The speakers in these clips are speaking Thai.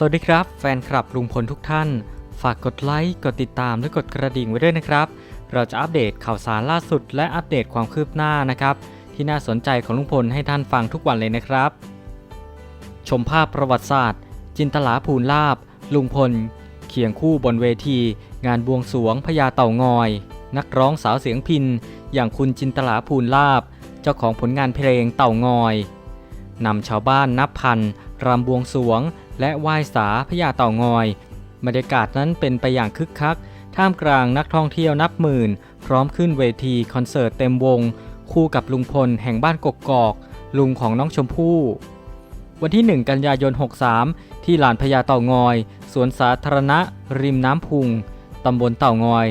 สวัสดีครับ แฟนคลับลุงพลทุกท่าน ฝากกดไลค์ กดติดตามและกดกระดิ่งไว้ด้วยนะครับ เราจะอัปเดตข่าวสารล่าสุด และอัปเดตความคืบหน้านะครับ ที่น่าสนใจของลุงพลให้ท่านฟังทุกวันเลยนะครับ ชมภาพประวัติศาสตร์ จินตลาภูลลาบ ลุงพล เคียงคู่บนเวที งานบวงสวงพญาเต่างอย นักร้องสาวเสียงพิน อย่างคุณจินตลาภูลลาบ เจ้าของผลงานเพลงเต่างอยนำชาวบ้านนับพันรำบวงสวง และไหว้สาพญาเต่างอย บรรยากาศนั้นเป็นไปอย่างคึกคัก ท่ามกลางนักท่องเที่ยวนับหมื่น พร้อมขึ้นเวทีคอนเสิร์ตเต็มวง คู่กับลุงพลแห่งบ้านกกอก ลุงของน้องชมพู่วันที่ 1 กันยายน 63 ที่ลานพญาเต่างอย สวนสาธารณะ ริมน้ำพุง ตำบลเต่างอย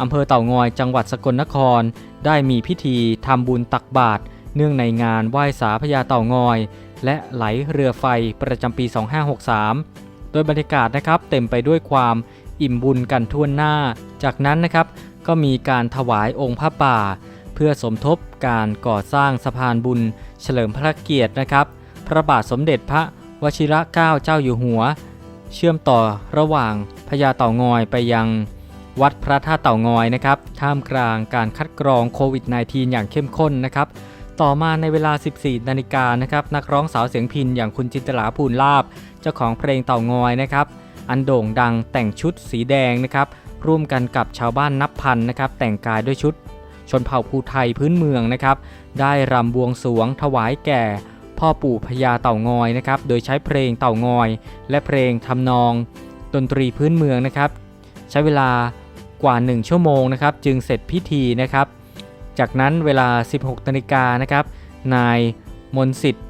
อำเภอเต่างอย จังหวัดสกลนคร ได้มีพิธีทำบุญตักบาตร เนื่องในงานไหว้สาพญาเต่างอย และไหลเรือไฟประจำปี 2563 โดยบรรยากาศนะครับเต็มไปด้วยความอิ่มบุญกันทั่วหน้า จากนั้นนะครับก็มีการถวายองค์พระป่า เพื่อสมทบการก่อสร้างสะพานบุญ เฉลิมพระเกียรตินะครับ พระบาทสมเด็จพระวชิระเกล้าเจ้าอยู่หัว เชื่อมต่อระหว่างพญาเต่างอยไปยังวัดพระธาตุเต่างอยนะครับ ท่ามกลางการคัดกรองโควิด -19 อย่างเข้มข้นนะครับ ต่อมาในเวลา 14 นาฬิกานะครับนักร้องสาวเสียงพินอย่างคุณจินตลาภูลลาบ เจ้าของเพลงเต่างอยนะครับอันโด่งดังแต่งชุดสีแดงนะครับร่วมกันกับชาวบ้านนับพันนะครับแต่งกายด้วยชุด ชนเผ่าภูไทยพื้นเมืองนะครับได้รำบวงสวงถวายแก่ พ่อปู่พญาเต่างอยนะครับโดยใช้เพลงเต่างอย และเพลงทำนอง ดนตรีพื้นเมืองนะครับใช้เวลากว่า 1 ชั่วโมงนะครับจึงเสร็จพิธีนะครับ จากนั้นเวลา 16นาฬิกานะครับนายมนสิทธิ์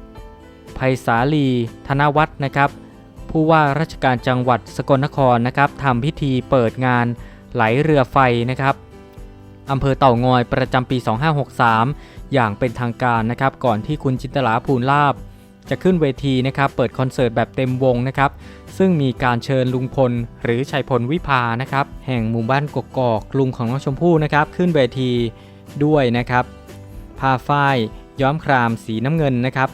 ไพศาลีธนวัฒน์นะครับ ผู้ว่าราชการจังหวัดสกลนครนะครับทำพิธีเปิดงานไหลเรือไฟนะครับอำเภอเต่างอยประจำปี 2563 อย่างเป็นทางการนะครับ ก่อนที่คุณจินตลาภูลลาบ จะขึ้นเวทีนะครับ เปิดคอนเสิร์ตแบบเต็มวงนะครับ ซึ่งมีการเชิญลุงพล หรือชัยพลวิภานะครับ แห่งหมู่บ้านกกอกลุงของน้องชมพู่นะครับ ขึ้นเวที ด้วยนะครับผ้าฝ้ายย้อมครามสีน้ำเงินนะครับ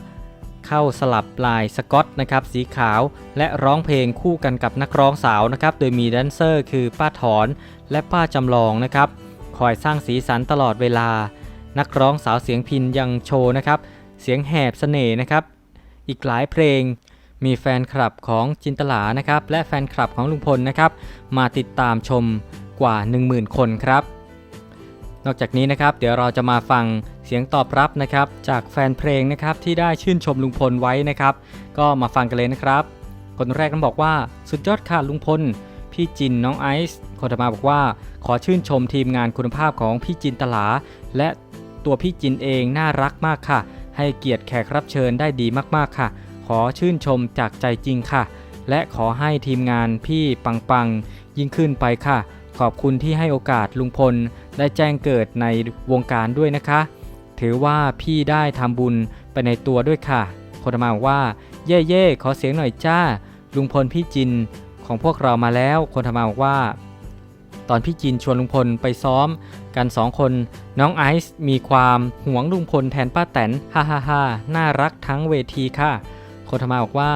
เข้าสลับลายสกอตนะครับสีขาวและร้องเพลงคู่กันกับนักร้องสาวนะครับ โดยมีแดนเซอร์คือป้าถอนและป้าจำลองนะครับ คอยสร้างสีสันตลอดเวลา นักร้องสาวเสียงพินยังโชว์นะครับ เสียงแหบเสน่ห์นะครับ อีกหลายเพลงมีแฟนคลับของจินตลานะครับ และแฟนคลับของลุงพลนะครับ มาติดตามชมกว่า 10,000 คนครับ นอกจากนี้นะครับเดี๋ยวเราจะมาฟังเสียงตอบรับนะครับ จากแฟนเพลงนะครับที่ได้ชื่นชมลุงพลไว้นะครับ ก็มาฟังกันเลยนะครับ คนแรกนั้นบอกว่าสุดยอดค่ะลุงพลพี่จินน้องไอซ์คนต่อมาบอกว่า ขอชื่นชมทีมงานคุณภาพของพี่จินตลา และตัวพี่จินเองน่ารักมากค่ะ ให้เกียรติแขกรับเชิญได้ดีมากๆค่ะ ขอชื่นชมจากใจจริงค่ะ และขอให้ทีมงานพี่ปังๆยิ่งขึ้นไปค่ะ ขอบคุณที่ให้โอกาสลุงพลได้แจ้งเกิดในวงการด้วยนะคะ ถือว่าพี่ได้ทำบุญไปในตัวด้วยค่ะ คนมาบอกว่า เย่เย่ขอเสียงหน่อยจ้า ลุงพลพี่จินของพวกเรามาแล้ว คนทำมาบอกว่า ตอนพี่จินชวนลุงพลไปซ้อม กันสองคนน้องไอซ์มีความหวงลุงพลแทนป้าแตนฮ่าฮ่าฮ่าน่ารักทั้งเวทีค่ะ คนทำมาบอกว่า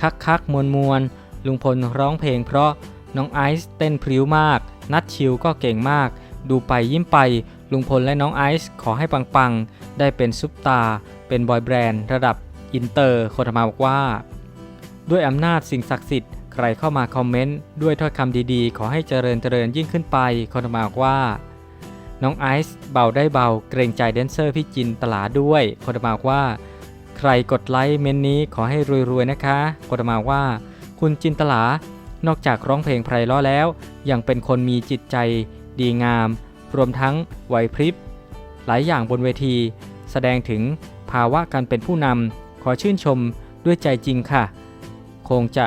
คักคักมวลมวลลุงพลร้องเพลงเพราะน้องไอซ์เต้นพริ้วมาก นัดชิวก็เก่งมาก ดูไปยิ้มไป ลุงพลและน้องไอซ์ขอให้ปังๆ ได้เป็นซุปตา เป็นบอยแบรนด์ระดับอินเตอร์คนทำมาบอกว่า ด้วยอำนาจสิ่งศักดิ์สิทธิ์ใครเข้ามาคอมเมนต์ด้วยถ้อยคำดีๆ ขอให้เจริญเจริญยิ่งขึ้นไปคนทำมาบอกว่า น้องไอซ์เบาได้เบาเกรงใจแดนเซอร์พี่จินตลาด้วยคนทำมาบอกว่า ใครกดไลค์เมนนี้ขอให้รวยๆนะคะคนทำมาบอกว่า คุณจินตลา นอกจากร้องเพลงไพเราะแล้ว ยังเป็นคนมีจิตใจ ดีงาม รวมทั้งไหวพริบ หลายอย่างบนเวที แสดงถึงภาวะการเป็นผู้นำขอชื่นชมด้วยใจจริงค่ะ คงจะ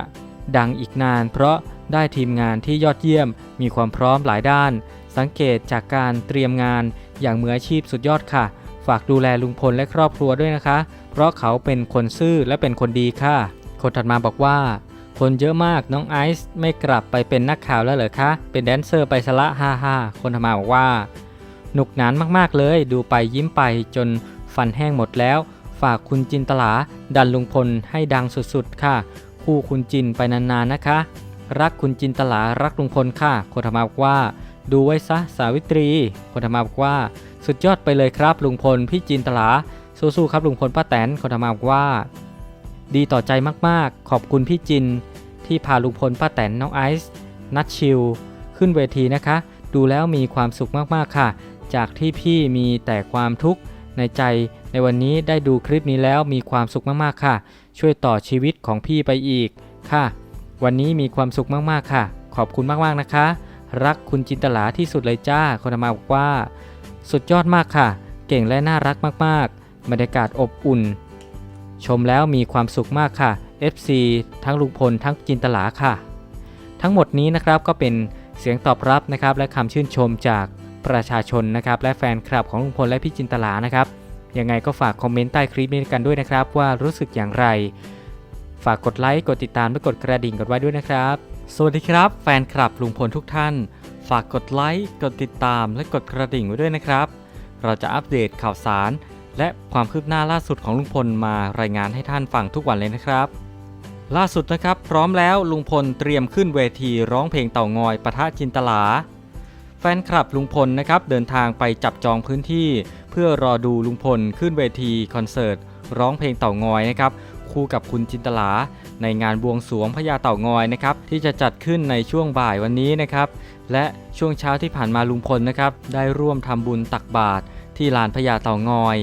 ดังอีกนาน เพราะได้ทีมงานที่ยอดเยี่ยมมีความพร้อมหลายด้าน สังเกตจากการเตรียมงานอย่างมืออาชีพสุดยอดค่ะ ฝากดูแลลุงพลและครอบครัวด้วยนะคะ เพราะเขาเป็นคนซื่อและเป็นคนดีค่ะ คนถัดมาบอกว่า คนเยอะมากน้องไอซ์ไม่กลับไปเป็นนักข่าวแล้วเหรอคะ เป็นแดนเซอร์ไปซะละฮ่าฮ่าคนถัดมาบอกว่า หนุกหนานมากๆเลย ดูไปยิ้มไปจนฟันแห้งหมดแล้ว ฝากคุณจินตลาดันลุงพลให้ดังสุดๆค่ะ คู่คุณจินไปนานๆนะคะ รักคุณจินตลารักลุงพลค่ะ คนธรรมาบอกว่า ดูไว้ซะสาวิตรี คนธรรมาบอกว่า สุดยอดไปเลยครับลุงพลพี่จินตลาสู้ๆครับลุงพลป้าแตนคนธรรมาบอกว่า ดีต่อใจมากๆ ขอบคุณพี่จิน ที่พาลุงพลป้าแตนน้องไอซ์นัดชิลขึ้นเวทีนะคะ ดูแล้วมีความสุขมากๆค่ะ จากที่พี่มีแต่ความทุกข์ในใจในวันนี้ได้ดูคลิปนี้แล้วมีความสุขมากๆค่ะ ช่วยต่อชีวิตของพี่ไปอีกค่ะ วันนี้มีความสุขมากๆค่ะ ขอบคุณมากๆนะคะ รักคุณจินตลาที่สุดเลยจ้าคนธรรมาบอกว่า สุดยอดมากค่ะ เก่งและน่ารักมากๆบรรยากาศอบอุ่น ชมแล้วมีความสุขมากค่ะ FC ทั้งลุงพลทั้งจินตลาค่ะ ทั้งหมดนี้นะครับก็เป็นเสียงตอบรับนะครับและคำชื่นชมจากประชาชนนะครับและแฟนคลับของลุงพลและพี่จินตลานะครับยังไงก็ฝากคอมเมนต์ใต้คลิปนี้กันด้วยนะครับ ว่ารู้สึกอย่างไร ฝากกดไลค์กดติดตามและกดกระดิ่งกันไว้ด้วยนะครับ สวัสดีครับ แฟนคลับลุงพลทุกท่าน ฝากกดไลค์กดติดตามและกดกระดิ่งไว้ด้วยนะครับ เราจะอัปเดตข่าวสาร และความคืบหน้าล่าสุดของลุงพลมารายงานให้ท่านฟังทุกวันเลยนะครับ ล่าสุดนะครับ พร้อมแล้วลุงพลเตรียมขึ้นเวทีร้องเพลงเต่างอยปะทะจินตลา แฟนคลับลุงพลนะครับเดินทางไปจับจองพื้นที่ เพื่อรอดูลุงพลขึ้นเวทีคอนเสิร์ตร้องเพลงเต่างอยนะครับคู่กับคุณจินตลา ในงานบวงสรวงพญาเต่างอยนะครับที่จะจัดขึ้นในช่วงบ่ายวันนี้นะครับ และช่วงเช้าที่ผ่านมาลุงพลนะครับได้ร่วมทำบุญตักบาตรที่ลานพญาเต่างอย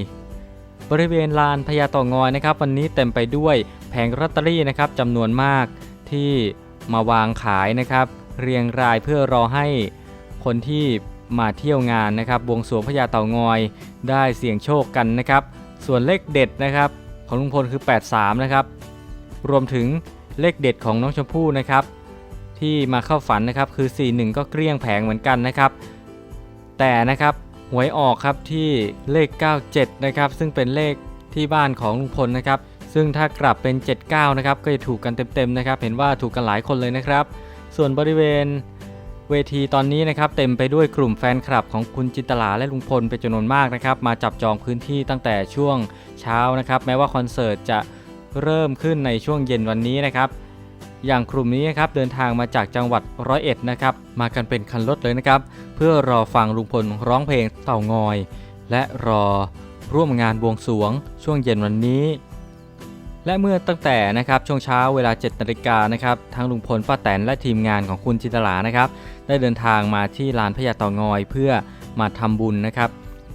บริเวณลานพญาเต่างอยนะครับ วันนี้เต็มไปด้วยแผงลอตเตอรี่นะครับจำนวนมากที่มาวางขายนะครับ เรียงรายเพื่อรอให้คนที่มาเที่ยวงานนะครับบวงสรวงพญาเต่างอย ได้เสี่ยงโชคกันนะครับ ส่วนเลขเด็ดนะครับของลุงพลคือ 83 นะครับ รวมถึงเลขเด็ดของน้องชมพู่นะครับ ที่มาเข้าฝันนะครับคือ 41 ก็เกลี้ยงแผงเหมือนกันนะครับ แต่นะครับ หวยออกครับที่เลข 97 นะครับ ซึ่งเป็นเลขที่บ้านของลุงพลนะครับ ซึ่งถ้ากลับเป็น 79 นะครับ ก็จะถูกกันเต็มๆนะครับ เห็นว่าถูกกันหลายคนเลยนะครับ ส่วนบริเวณเวทีตอนนี้นะครับเต็มไปด้วยกลุ่มแฟนคลับของคุณจินตลาและลุงพลเป็นจำนวนมากนะครับ มาจับจองพื้นที่ตั้งแต่ช่วงเช้านะครับ แม้ว่าคอนเสิร์ตจะเริ่มขึ้นในช่วงเย็นวันนี้นะครับ อย่างกลุ่มนี้นะครับเดินทางมาจากจังหวัดร้อยเอ็ดนะครับมากันเป็นคันรถเลยนะครับ เพื่อรอฟังลุงพลร้องเพลงเต่างอย และรอร่วมงานบวงสรวง ช่วงเย็นวันนี้ และเมื่อตั้งแต่นะครับช่วงเช้าเวลา7นาฬิกานะครับทั้งลุงพลป้าแตนและทีมงานของคุณจินตลานะครับ ได้เดินทางมาที่ลานพญาเต่างอย เพื่อมาทำบุญนะครับ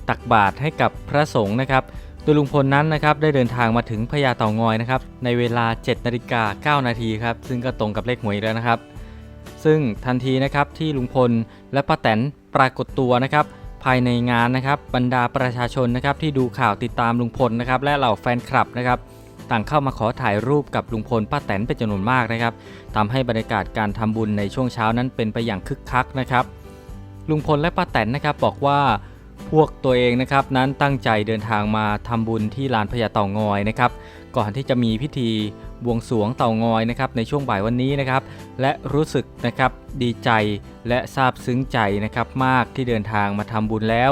ตักบาตรให้กับพระสงฆ์นะครับ โดยลุงพลนั้นนะครับได้เดินทางมาถึงพญาเต่างอยนะครับในเวลา7นาฬิกา9นาทีครับซึ่งก็ตรงกับเลขหวยแล้วนะครับ ซึ่งทันทีนะครับที่ลุงพลและป้าแตนปรากฏตัวนะครับภายในงานนะครับบรรดาประชาชนนะครับที่ดูข่าวติดตามลุงพลนะครับและเหล่าแฟนคลับนะครับต่างเข้ามาขอถ่ายรูปกับลุงพลป้าแตนเป็นจำนวนมากนะครับทำให้บรรยากาศการทำบุญในช่วงเช้านั้นเป็นไปอย่างคึกคักนะครับลุงพลและป้าแตนนะครับบอกว่า วกตัวเองนะครับนั้นตั้งใจเดินทางมาทำบุญที่ลานพญาเต่างอยนะครับก่อนที่จะมีพิธีบวงสวงเต่างอยนะครับในช่วงบ่ายวันนี้นะครับ และรู้สึกนะครับดีใจและซาบซึ้งใจนะครับมากที่เดินทางมาทำบุญแล้ว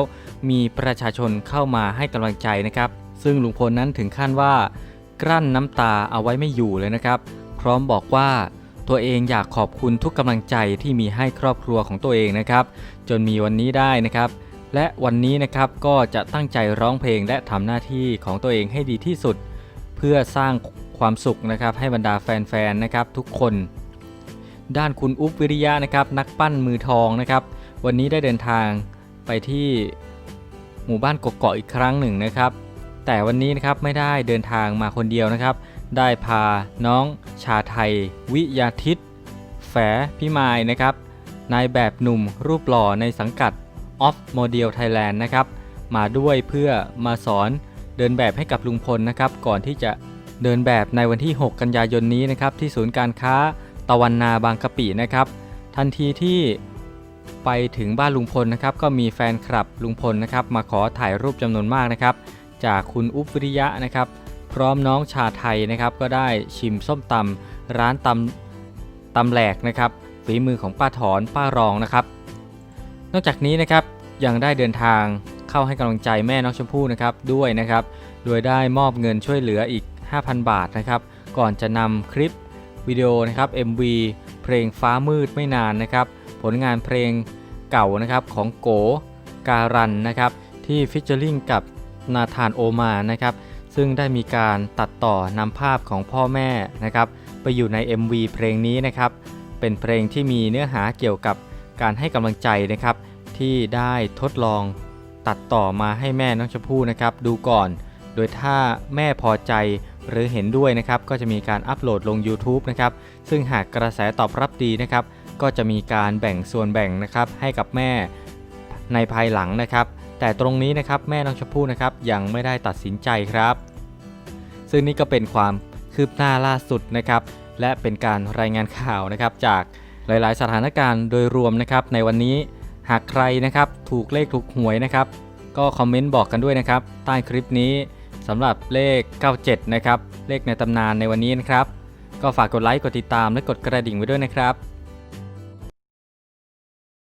มีประชาชนเข้ามาให้กำลังใจนะครับ ซึ่งลุงพลนั้นถึงขั้นว่า กลั้นน้ำตาเอาไว้ไม่อยู่เลยนะครับ พร้อมบอกว่าตัวเองอยากขอบคุณทุกกำลังใจที่มีให้ครอบครัวของตัวเองนะครับ จนมีวันนี้ได้นะครับ และวันนี้นะครับก็จะตั้งใจร้องเพลงและทำหน้าที่ของตัวเองให้ดีที่สุด เพื่อสร้างความสุขนะครับให้บรรดาแฟนๆนะครับทุกคน ด้านคุณอุ๊บวิริยะนะครับนักปั้นมือทองนะครับวันนี้ได้เดินทางไปที่หมู่บ้านกกอกอีกครั้งหนึ่งนะครับ แต่วันนี้นะครับไม่ได้เดินทางมาคนเดียวนะครับ ได้พาน้องชาไทย วิยาทิตแฝพิมายนะครับนายแบบหนุ่มรูปหล่อในสังกัด of Model Thailand นะครับ มาด้วยเพื่อมาสอนเดินแบบให้กับลุงพลนะครับ ก่อนที่จะเดินแบบในวันที่ 6 กันยายนนี้นะครับ ที่ศูนย์การค้าตะวันนาบางกะปินะครับ ทันทีที่ไปถึงบ้านลุงพลนะครับ ก็มีแฟนคลับลุงพลนะครับ มาขอถ่ายรูปจำนวนมากนะครับ จากคุณอุปวิริยะนะครับ พร้อมน้องชาไทยนะครับ ก็ได้ชิมส้มตำร้านตำตำแหลกนะครับฝีมือของป้าถอนป้ารองนะครับ นอกจากนี้นะครับยังได้เดินทางเข้าให้กำลังใจแม่น้องชมพู่นะครับด้วยนะครับ โดยได้มอบเงินช่วยเหลืออีก 5,000 บาทนะครับ ก่อนจะนำคลิปวิดีโอนะครับ MV เพลงฟ้ามืดไม่นานนะครับ ผลงานเพลงเก่านะครับของโกการันนะครับ ที่ฟิชเจอร์ลิงกับนาธานโอมานะครับ ซึ่งได้มีการตัดต่อนำภาพของพ่อแม่นะครับ ไปอยู่ใน MV เพลงนี้นะครับ เป็นเพลงที่มีเนื้อหาเกี่ยวกับ การให้กำลังใจนะครับ ที่ได้ทดลองตัดต่อมาให้แม่น้องชมพู่นะครับดูก่อน โดยถ้าแม่พอใจหรือเห็นด้วยนะครับ ก็จะมีการอัปโหลดลง YouTube นะครับ ซึ่งหากกระแสตอบรับดีนะครับ ก็จะมีการแบ่งส่วนแบ่งนะครับให้กับแม่ในภายหลังนะครับ แต่ตรงนี้นะครับแม่น้องชมพู่นะครับยังไม่ได้ตัดสินใจครับ ซึ่งนี่ก็เป็นความคืบหน้าล่าสุดนะครับ และเป็นการรายงานข่าวนะครับจาก หลาย ๆ สถานการณ์โดยรวมนะครับในวันนี้หากใครนะครับถูกเลขถูกหวยนะครับ ก็คอมเมนต์บอกกันด้วยนะครับ ใต้คลิปนี้สำหรับเลข 97 นะครับ เลขในตำนานในวันนี้นะครับ ก็ฝากกดไลค์กดติดตามและกดกระดิ่งไว้ด้วยนะครับ